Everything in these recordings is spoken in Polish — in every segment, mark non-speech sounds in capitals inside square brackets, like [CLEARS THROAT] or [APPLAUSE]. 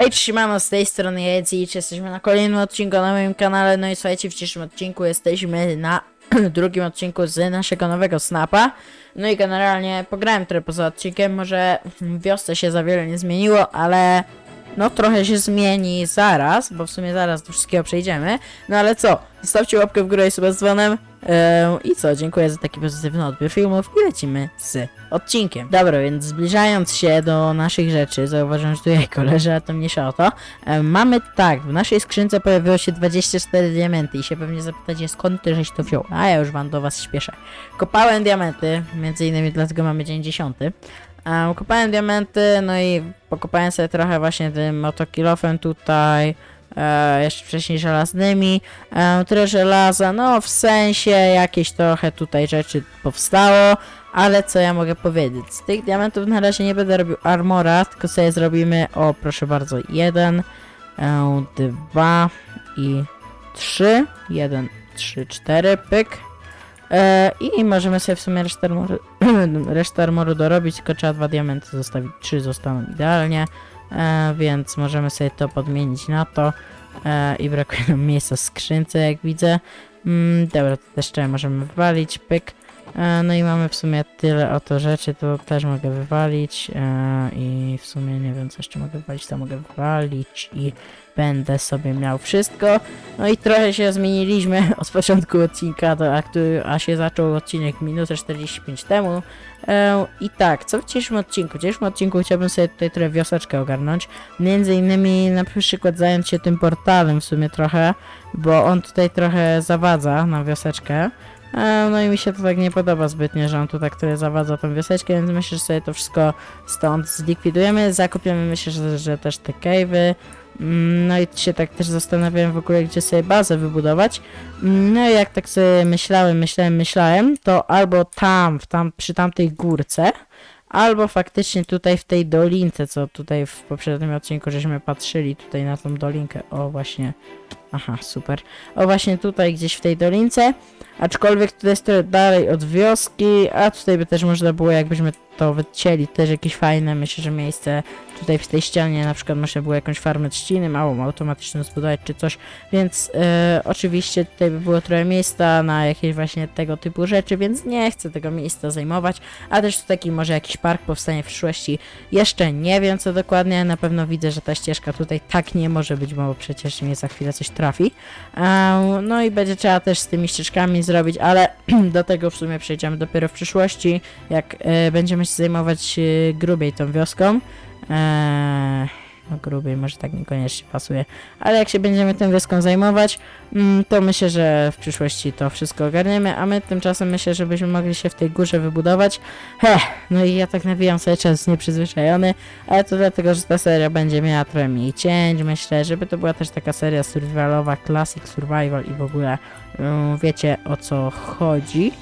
Hej, siemano, z tej strony Jedzi, jesteśmy na kolejnym odcinku na moim kanale, no i słuchajcie, w dzisiejszym odcinku jesteśmy na [CLEARS THROAT] drugim odcinku z naszego nowego snapa. No i generalnie pograłem trochę poza odcinkiem, może wiosce się za wiele nie zmieniło, ale no trochę się zmieni zaraz, bo w sumie zaraz do wszystkiego przejdziemy. No ale co, zostawcie łapkę w górę i suba z dzwonem. Eee, I co, dziękuję za taki pozytywny odbiór filmów i lecimy z odcinkiem. Dobra, więc zbliżając się do naszych rzeczy, zauważyłem, że tu jajko leży, a to mniejsza o to. Eee, mamy tak, w naszej skrzynce pojawiło się 24 diamenty i się pewnie zapytacie skąd ty żeś to wziął, a ja już wam do was śpieszę. Kopałem diamenty, między innymi dlatego mamy dzień 10. Um, kopałem diamenty, no i pokopałem sobie trochę właśnie tym motokilofem tutaj, e, jeszcze wcześniej żelaznymi, e, tyle żelaza, no w sensie jakieś trochę tutaj rzeczy powstało, ale co ja mogę powiedzieć, z tych diamentów na razie nie będę robił armora, tylko sobie zrobimy, o proszę bardzo, jeden, e, dwa i trzy, jeden, trzy, cztery, pyk, E, I możemy sobie w sumie resztę [CLEARS THROAT] resztę armoru dorobić, tylko trzeba dwa diamenty zostawić, trzy zostaną idealnie, e, więc możemy sobie to podmienić na to e, i brakuje nam miejsca w skrzynce, jak widzę. Mm, dobra, to też możemy wywalić, pyk. E, no i mamy w sumie tyle oto rzeczy, to też mogę wywalić e, i w sumie nie wiem co jeszcze mogę wywalić, to mogę wywalić i będę sobie miał wszystko. No i trochę się zmieniliśmy [LAUGHS] od początku odcinka, do, a, a się zaczął odcinek minutę 45 temu. E, I tak, co w dzisiejszym odcinku? W dzisiejszym odcinku chciałbym sobie tutaj trochę wioseczkę ogarnąć. Między innymi na przykład zająć się tym portalem w sumie trochę, bo on tutaj trochę zawadza na wioseczkę. E, No i mi się to tak nie podoba zbytnio, że on tu tak trochę zawadza tą wioseczkę, więc myślę, że sobie to wszystko stąd zlikwidujemy. Zakupiemy myślę, że, że też te cave'y. Mm, No i się tak też zastanawiałem w ogóle, gdzie sobie bazę wybudować. Mm, No i jak tak sobie myślałem, myślałem, myślałem, to albo tam, w tam przy tamtej górce, albo faktycznie tutaj w tej dolince, co tutaj w poprzednim odcinku żeśmy patrzyli tutaj na tą dolinkę. O właśnie. Aha, super. O właśnie tutaj gdzieś w tej dolince. Aczkolwiek tutaj jest dalej od wioski, a tutaj by też można było, jakbyśmy to wycięli, też jakieś fajne, myślę, że miejsce tutaj w tej ścianie, na przykład można było jakąś farmę trzciny małą, automatyczną zbudować czy coś, więc e, oczywiście tutaj by było trochę miejsca na jakieś właśnie tego typu rzeczy, więc nie chcę tego miejsca zajmować, a też tu taki może jakiś park powstanie w przyszłości, jeszcze nie wiem co dokładnie, na pewno widzę, że ta ścieżka tutaj tak nie może być, bo przecież mnie za chwilę coś trafi, e, no i będzie trzeba też z tymi ścieżkami zrobić, ale [CLEARS THROAT] do tego w sumie przejdziemy dopiero w przyszłości, jak e, będziemy się zajmować grubiej tą wioską. Eee, no grubiej może tak niekoniecznie pasuje, ale jak się będziemy tą wioską zajmować, mm, to myślę, że w przyszłości to wszystko ogarniemy, a my tymczasem myślę, że byśmy mogli się w tej górze wybudować. Heh, no i ja tak nawijam sobie czas nieprzyzwyczajony, ale to dlatego, że ta seria będzie miała trochę mniej cięć, myślę, żeby to była też taka seria survivalowa, classic survival i w ogóle mm, wiecie o co chodzi,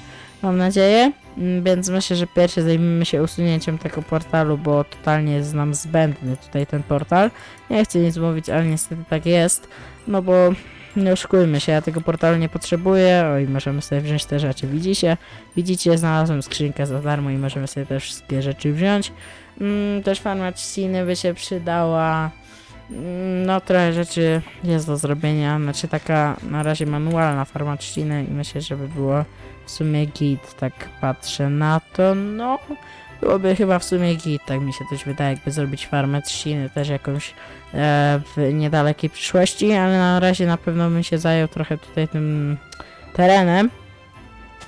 mam nadzieję. Mm, Więc myślę, że pierwsze zajmiemy się usunięciem tego portalu, bo totalnie jest nam zbędny tutaj ten portal. Nie chcę nic mówić, ale niestety tak jest. No bo nie oszukujmy się, ja tego portalu nie potrzebuję. Oj, możemy sobie wziąć te rzeczy. Widzicie? Widzicie, znalazłem skrzynkę za darmo i możemy sobie te wszystkie rzeczy wziąć. Mm, też farma trzciny by się przydała. Mm, No, trochę rzeczy jest do zrobienia. Znaczy taka na razie manualna farma trzciny i myślę, żeby było w sumie git, tak patrzę na to, no byłoby chyba w sumie git, tak mi się też wydaje, jakby zrobić farmę trzciny też jakąś e, w niedalekiej przyszłości, ale na razie na pewno bym się zajął trochę tutaj tym terenem,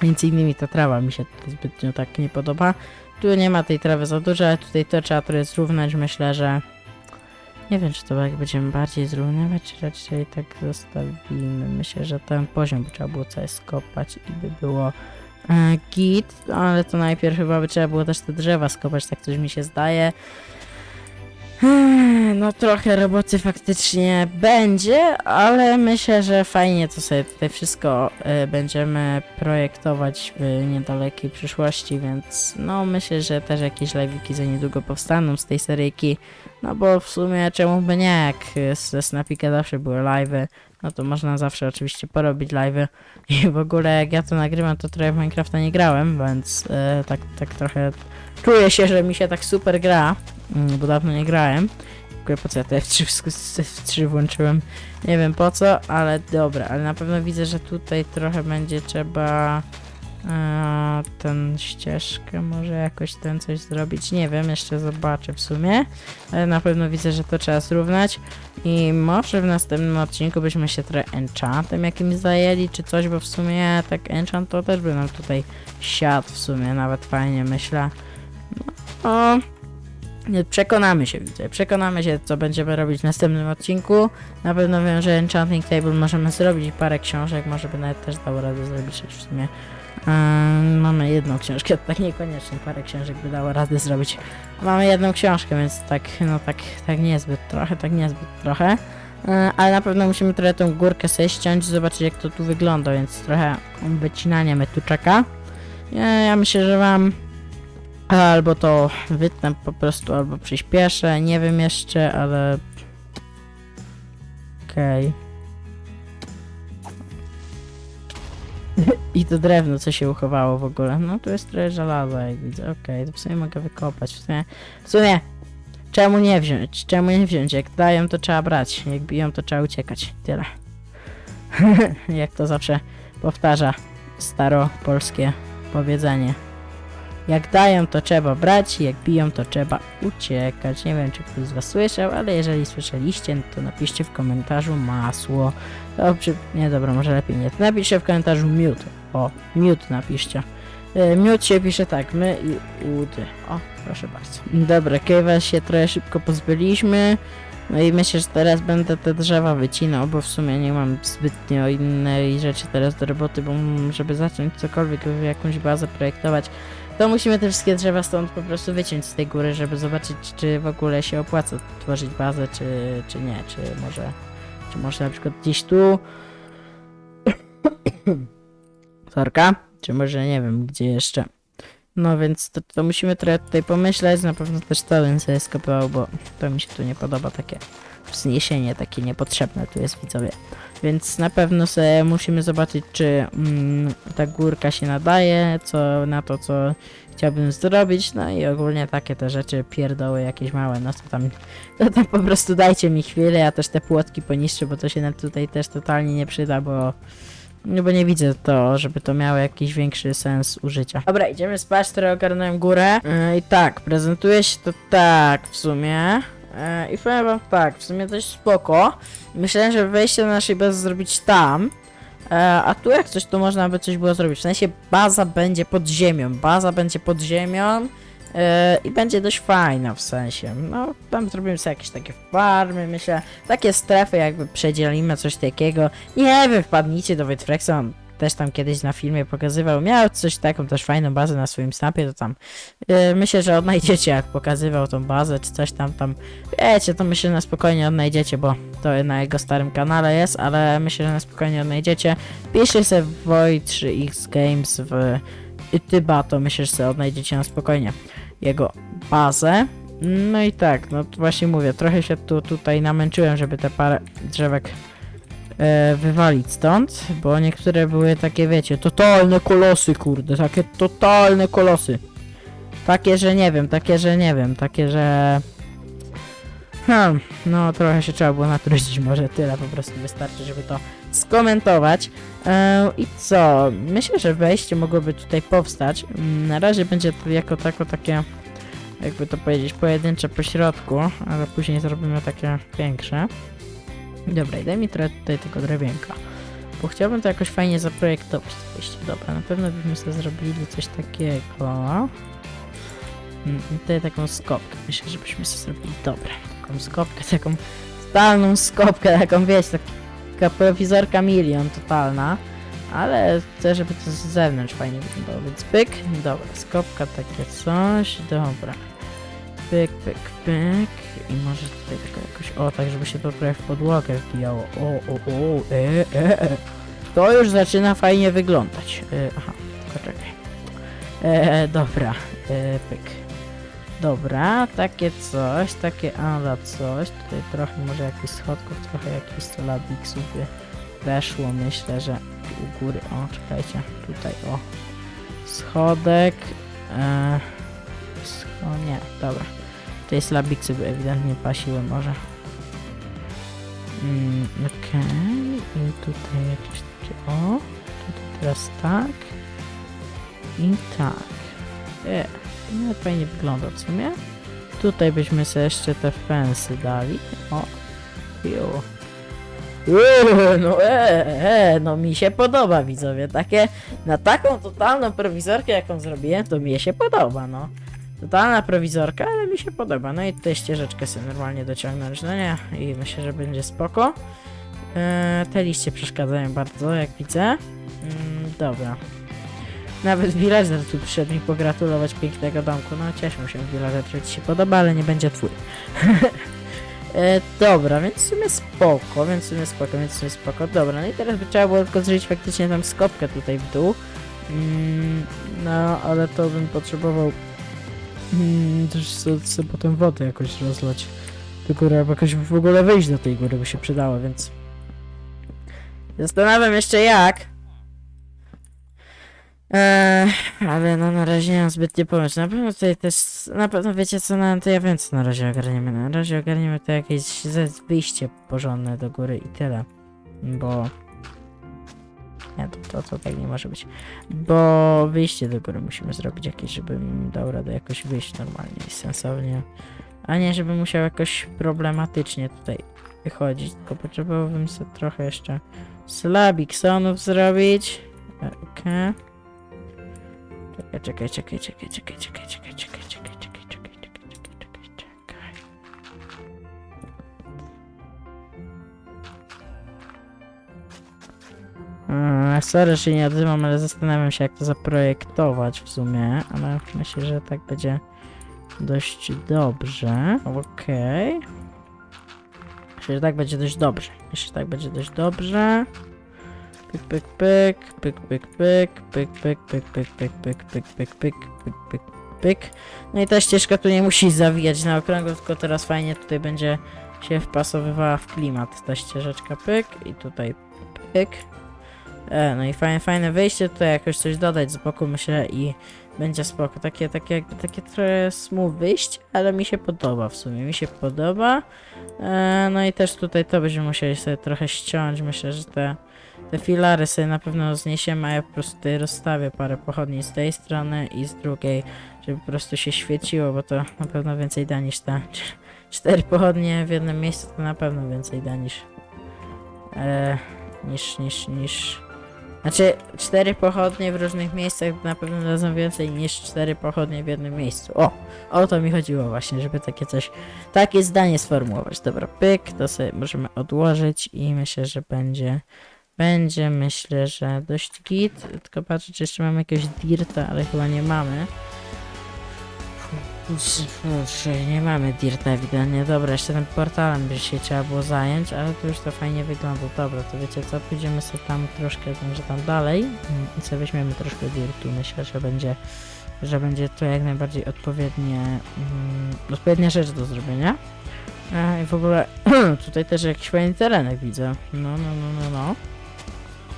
między innymi ta trawa mi się tutaj zbytnio tak nie podoba, tu nie ma tej trawy za dużo, ale tutaj to trzeba trochę zrównać, myślę, że nie wiem, czy to jak będziemy bardziej zrównywać, czy raczej tak zostawimy. Myślę, że ten poziom by trzeba było coś skopać i by było e, git, ale to najpierw chyba by trzeba było też te drzewa skopać, tak coś mi się zdaje. Hmm, No trochę roboty faktycznie będzie, ale myślę, że fajnie to sobie tutaj wszystko e, będziemy projektować w niedalekiej przyszłości, więc no myślę, że też jakieś live'iki za niedługo powstaną z tej seryjki, no bo w sumie czemu by nie, jak ze Snapika zawsze były live'y, no to można zawsze oczywiście porobić live'y. I w ogóle jak ja to nagrywam, to trochę w Minecrafta nie grałem, więc e, tak, tak trochę czuję się, że mi się tak super gra, bo dawno nie grałem. ogóle po co ja te F3, wsk- F3 włączyłem? Nie wiem po co, ale dobra, ale na pewno widzę, że tutaj trochę będzie trzeba e, ten ścieżkę może jakoś ten coś zrobić. Nie wiem, jeszcze zobaczę w sumie, ale na pewno widzę, że to trzeba zrównać i może w następnym odcinku byśmy się trochę enchantem jakimś zajęli, czy coś, bo w sumie tak enchant to też by nam tutaj siadł w sumie, nawet fajnie myślę. No, nie, przekonamy się, widzę. Przekonamy się, co będziemy robić w następnym odcinku. Na pewno wiem, że Enchanting Table możemy zrobić i parę książek, może by nawet też dało radę zrobić w sumie. Ym, mamy jedną książkę, [LAUGHS] tak niekoniecznie parę książek by dało radę zrobić. Mamy jedną książkę, więc tak, no tak, tak niezbyt trochę, tak niezbyt trochę. Yy, ale na pewno musimy trochę tą górkę sobie ściąć, zobaczyć jak to tu wygląda, więc trochę wycinania mnie tu czeka. Ja, ja myślę, że wam albo to wytnę po prostu, albo przyspieszę, nie wiem jeszcze, ale... Okej. I to drewno, co się uchowało w ogóle. No tu jest trochę żelaza, jak widzę. Okej, to w sumie mogę wykopać. W sumie, w sumie, czemu nie wziąć? Czemu nie wziąć? Jak dają, to trzeba brać. Jak biją, to trzeba uciekać. Tyle. [LAUGHS] jak to zawsze powtarza staropolskie powiedzenie. Jak dają, to trzeba brać, jak biją, to trzeba uciekać. Nie wiem, czy ktoś z Was słyszał, ale jeżeli słyszeliście, to napiszcie w komentarzu masło. Dobrze, nie dobra, może lepiej nie. Napiszcie w komentarzu miód. O, miód napiszcie. E, Miód się pisze tak, my i udy. O, proszę bardzo. Dobra, Kejwa się trochę szybko pozbyliśmy. No i myślę, że teraz będę te drzewa wycinał, bo w sumie nie mam zbytnio innej rzeczy teraz do roboty, bo żeby zacząć cokolwiek, jakąś bazę projektować, to musimy te wszystkie drzewa stąd po prostu wyciąć z tej góry, żeby zobaczyć, czy w ogóle się opłaca tworzyć bazę, czy, czy nie, czy może, czy może na przykład gdzieś tu. [COUGHS] Sorka, czy może nie wiem, gdzie jeszcze. No więc to, to musimy trochę tutaj pomyśleć, na pewno też to bym sobie skopiował, bo to mi się tu nie podoba, takie wzniesienie, takie niepotrzebne tu jest widzowie. Więc na pewno sobie musimy zobaczyć, czy mm, ta górka się nadaje, co na to, co chciałbym zrobić, no i ogólnie takie te rzeczy, pierdoły jakieś małe, no to tam, to tam po prostu dajcie mi chwilę, ja też te płotki poniszczę, bo to się nam tutaj też totalnie nie przyda, bo no bo nie widzę to, żeby to miało jakiś większy sens użycia. Dobra, idziemy spać, trochę ogarnąłem górę. Yy, I tak, prezentuje się to tak w sumie. Yy, I powiem wam tak, w sumie dość spoko. Myślałem, że wejście do naszej bazy zrobić tam. E, a tu jak coś, to można by coś było zrobić. W sensie baza będzie pod ziemią. Baza będzie pod ziemią. e, I będzie dość fajna w sensie. No, tam zrobimy sobie jakieś takie farmy, myślę. Takie strefy jakby przedzielimy, coś takiego. Nie wiem, wpadnijcie do Witflexa, on też tam kiedyś na filmie pokazywał. Miał coś taką też fajną bazę na swoim snapie, to tam e, myślę, że odnajdziecie jak pokazywał tą bazę, czy coś tam tam. Wiecie, to myślę, że na spokojnie odnajdziecie, bo to na jego starym kanale jest, ale myślę, że na spokojnie odnajdziecie. Piszcie sobie Void 3X Games w Tyba, to myślę, że sobie odnajdziecie na spokojnie jego bazę. No i tak, no właśnie mówię, trochę się tu tutaj namęczyłem, żeby te parę drzewek e, wywalić stąd, bo niektóre były takie, wiecie, totalne kolosy, kurde, takie totalne kolosy. Takie, że nie wiem, takie, że nie wiem, takie, że... Hmm, no trochę się trzeba było natrudzić, [LAUGHS] może tyle po prostu wystarczy, żeby to skomentować. E, I co? Myślę, że wejście mogłoby tutaj powstać. Mm, Na razie będzie to jako tako takie, jakby to powiedzieć, pojedyncze po środku, ale później zrobimy takie większe. Dobra, daj mi trochę tutaj tego drewienka. Bo chciałbym to jakoś fajnie zaprojektować. Dobra, na pewno byśmy sobie zrobili coś takiego. Mm, i Tutaj taką skopkę. Myślę, że byśmy sobie zrobili. Dobra, taką skopkę, taką totalną skopkę, taką wiecie, taka prowizorka milion totalna. Ale chcę, żeby to z zewnątrz fajnie wyglądało, więc pyk. Dobra, skopka takie coś. Dobra. Pyk, pyk, pyk. I może tutaj tylko jakoś. O, tak, żeby się to trochę w podłogę wbijało. O, o, o, e, e, e. To już zaczyna fajnie wyglądać. E, aha, poczekaj. E, dobra, e, pyk. Dobra, takie coś, takie ala coś. Tutaj trochę może jakichś schodków, trochę jakichś labiksów by weszło. Myślę, że u góry. O, czekajcie, tutaj o. Schodek. E, scho nie, dobra. Tutaj slabik sobie ewidentnie pasiły może. Mm, Okej, i tutaj jakieś takie, o, tutaj teraz tak i tak. E, no fajnie wygląda w sumie. Tutaj byśmy sobie jeszcze te fensy dali. O, jo. Eee, no e, e, no mi się podoba widzowie, takie, na taką totalną prowizorkę jaką zrobiłem, to mi się podoba, no. Totalna prowizorka, ale mi się podoba. No i tutaj ścieżeczkę sobie normalnie dociągnąć, no nie, i myślę, że będzie spoko. Eee, te liście przeszkadzają bardzo, jak widzę. Mm, dobra. Nawet villager tu przyszedł mi pogratulować pięknego domku. No cieszmy się villager, że ci się podoba, ale nie będzie twój. [LAUGHS] e, dobra, więc w sumie spoko, więc w sumie spoko, więc w sumie spoko. Dobra, no i teraz by trzeba było tylko zrobić faktycznie tam skopkę tutaj w dół. Mm, no, ale to bym potrzebował mm, też sobie potem wodę jakoś rozlać albo jakoś w ogóle wyjść do tej góry by się przydało, więc zastanawiam jeszcze jak. Eee, ale no na razie nie mam zbytnie pomysłu. Na pewno tutaj też, na pewno wiecie co, no to ja wiem co na razie ogarniemy. Na razie ogarniemy to jakieś wyjście porządne do góry i tyle. Bo... Nie, to, to, to tak nie może być. Bo wyjście do góry musimy zrobić jakieś, żebym dał radę jakoś wyjść normalnie i sensownie. A nie, żeby musiał jakoś problematycznie tutaj wychodzić. Tylko potrzebowałbym sobie trochę jeszcze slabiksonów zrobić. Okej. Czekaj, czekaj, czekaj, czekaj, czekaj, czekaj, czekaj, czekaj, czekaj, czekaj, Mm, sorry, że nie odzywam, ale zastanawiam się, jak to zaprojektować w sumie, ale myślę, że tak będzie dość dobrze. Okej. Myślę, że tak będzie dość dobrze. Myślę, że tak będzie dość dobrze. Pyk, pyk, pyk, pyk, pyk, pyk, pyk, pyk, pyk, pyk, pyk, pyk, pyk, pyk, pyk, pyk, pyk, pyk. No i ta ścieżka tu nie musi zawijać na okrągło, tylko teraz fajnie tutaj będzie się wpasowywała w klimat ta ścieżeczka pyk i tutaj pyk. E, no i fajne, fajne wyjście, tutaj jakoś coś dodać z boku myślę i będzie spoko. Takie, takie jakby takie trochę smooth wyjść, ale mi się podoba w sumie, mi się podoba. E, no i też tutaj to będziemy musieli sobie trochę ściąć, myślę, że te te filary sobie na pewno zniesiemy, a ja po prostu tutaj rozstawię parę pochodni z tej strony i z drugiej, żeby po prostu się świeciło, bo to na pewno więcej da niż cz- [LAUGHS] cztery pochodnie w jednym miejscu, to na pewno więcej da niż e, niż, niż, niż znaczy cztery pochodnie w różnych miejscach na pewno dadzą więcej niż cztery pochodnie w jednym miejscu. O! O to mi chodziło właśnie, żeby takie coś, takie zdanie sformułować. Dobra, pyk, to sobie możemy odłożyć i myślę, że będzie będzie, myślę, że dość git. Tylko patrzę, czy jeszcze mamy jakiegoś dirta, ale chyba nie mamy. Nie mamy dirta ewidentnie. Dobra, jeszcze tym portalem by się trzeba było zająć, ale to już to fajnie wygląda. Dobra, to wiecie co, pójdziemy sobie tam troszkę, może tam dalej i sobie weźmiemy troszkę dirtu. Myślę, że będzie, że będzie to jak najbardziej odpowiednie, mm, odpowiednia rzecz do zrobienia. A, I w ogóle [CLEARS THROAT] tutaj też jakiś fajny terenek widzę. No, no, no, no, no.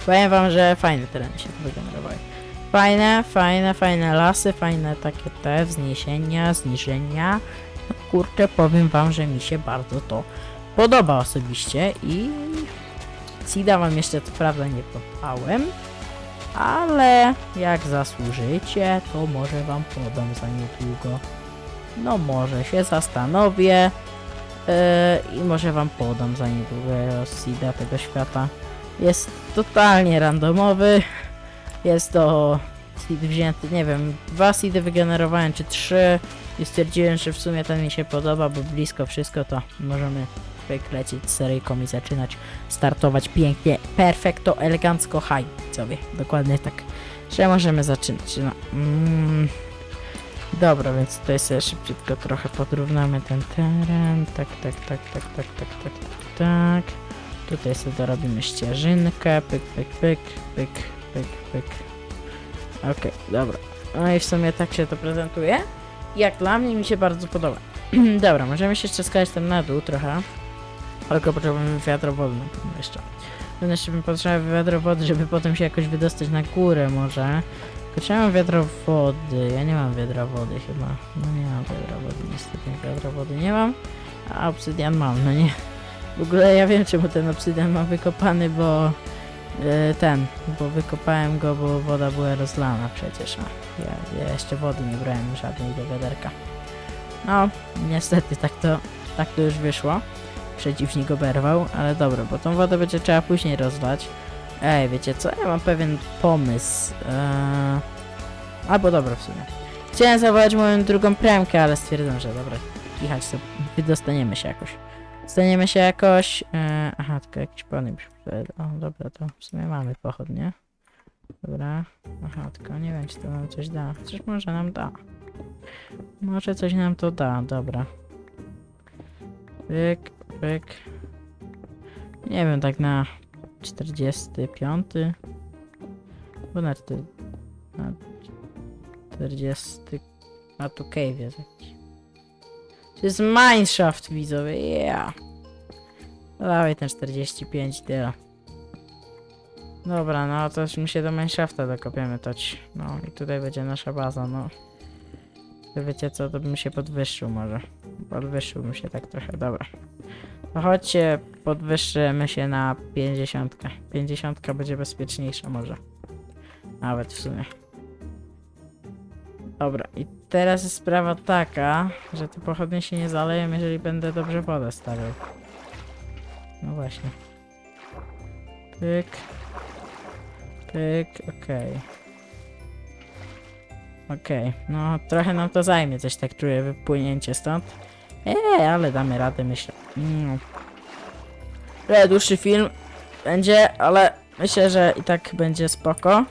Powiem wam, że fajne tereny się tu wygenerowały. Fajne, fajne, fajne lasy, fajne takie te wzniesienia, zniżenia. No kurczę, powiem wam, że mi się bardzo to podoba osobiście i Sida wam jeszcze co prawda nie podałem, ale jak zasłużycie, to może wam podam za niedługo. No może się zastanowię yy, i może wam podam za niedługo Sida tego świata. Jest totalnie randomowy. Jest to seed wzięty, nie wiem, dwa seedy wygenerowałem czy trzy i stwierdziłem, że w sumie ten mi się podoba, bo blisko wszystko to możemy lecieć seryjką i zaczynać startować pięknie, perfekto, elegancko, high sobie, dokładnie tak, że możemy zaczynać, no. Mm. Dobra, więc tutaj sobie szybciutko trochę podrównamy ten teren, tak, tak, tak, tak, tak, tak, tak, tak, tak. Tutaj sobie dorobimy ścieżynkę, pyk, pyk, pyk, pyk, pyk, pyk. Okej, dobra. No i w sumie tak się to prezentuje. Jak dla mnie mi się bardzo podoba. [CLEARS THROAT] dobra, możemy się jeszcze skać tam na dół trochę. Tylko potrzebujemy wiatro wodny jeszcze. Będę jeszcze potrzebował wiatro wody, żeby potem się jakoś wydostać na górę może. Tylko czy ja mam wiadro wody? Ja nie mam wiadra wody chyba. No nie mam wiadra wody, niestety wiadra wody nie mam. A obsydian mam, no nie. W ogóle ja wiem czemu ten obsydian mam wykopany, bo ten, bo wykopałem go, bo woda była rozlana przecież. A ja, ja jeszcze wody nie brałem żadnej do wiaderka. No, niestety tak to, tak to już wyszło. Przeciwnik oberwał, ale dobra, bo tą wodę będzie trzeba później rozlać. Ej, wiecie co? Ja mam pewien pomysł. Eee... Albo dobra w sumie. Chciałem zawołać moją drugą premkę, ale stwierdzam, że dobra, kichać to wydostaniemy się jakoś. Staniemy się jakoś. Eee, aha, tylko jakiś pany. O, dobra, to w sumie mamy pochód, nie? Dobra. Aha, tylko nie wiem, czy to nam coś da. Coś może nam da. Może coś nam to da, dobra. Pyk, pyk. Nie wiem, tak na 45. Bo na, czty- na 40. A tu cave jest jakiś. To jest mineshaft widzowie, yeah. No dawaj ten 45 tyle. Dobra, no to my się do mineshafta dokopiemy toć. No i tutaj będzie nasza baza, no. To wiecie co, to bym się podwyższył może. Podwyższyłbym się tak trochę, dobra. To chodźcie, podwyższymy się na 50. 50 będzie bezpieczniejsza może. Nawet w sumie. Dobra, i teraz jest sprawa taka, że te pochodnie się nie zaleją, jeżeli będę dobrze wodę stawiał. No właśnie. Pyk. Pyk, okej. Okej, no trochę nam to zajmie, coś tak czuję, wypłynięcie stąd. Eee, ale damy radę, myślę. Mm. Trochę dłuższy film będzie, ale myślę, że i tak będzie spoko.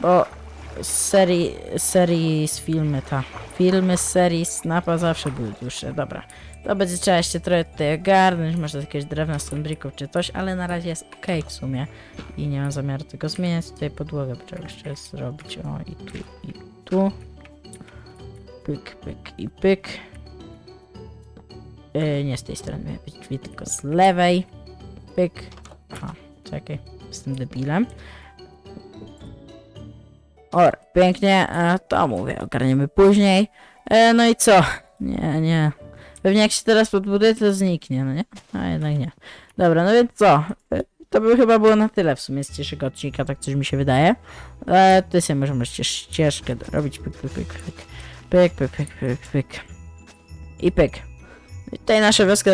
Bo z serii, z serii z filmy ta. Filmy z serii Snapa zawsze były dłuższe, dobra. To będzie trzeba jeszcze trochę tutaj ogarnąć, może jakieś drewna z brików czy coś, ale na razie jest ok w sumie. I nie mam zamiaru tego zmieniać. Tutaj podłogę trzeba jeszcze zrobić. O, i tu, i tu. Pyk, pyk i pyk. Yy, nie z tej strony miały być drzwi, tylko z lewej. Pyk. Aha, czekaj, jestem debilem. Or, pięknie, e, to mówię, ogarniemy później. E, no i co? Nie, nie. Pewnie jak się teraz podbuduje, to zniknie, no nie? A jednak nie. Dobra, no więc co? E, To by chyba było na tyle w sumie z dzisiejszego odcinka, tak coś mi się wydaje. E, ty sobie możemy jeszcze ścieżkę robić. Pyk, pyk, pyk, pyk. Pyk, pyk, pyk, pyk, pyk. I pyk. I tutaj nasza wioska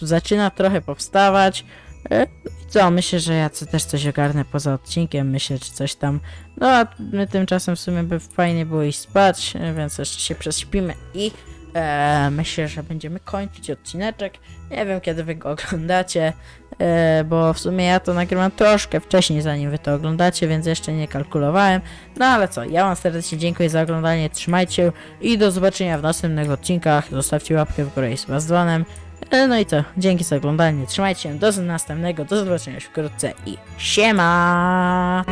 zaczyna trochę powstawać. E, I co, myślę, że ja też coś ogarnę poza odcinkiem, myślę, czy coś tam. No a my tymczasem w sumie by fajnie było iść spać, e, więc jeszcze się prześpimy i e, myślę, że będziemy kończyć odcineczek. Nie wiem, kiedy wy go oglądacie, e, bo w sumie ja to nagrywam troszkę wcześniej, zanim wy to oglądacie, więc jeszcze nie kalkulowałem. No ale co, ja wam serdecznie dziękuję za oglądanie, trzymajcie się i do zobaczenia w następnych odcinkach. Zostawcie łapkę w górę i z dzwonem. E, No i co, dzięki za oglądanie, trzymajcie się, do następnego, do zobaczenia wkrótce i siema!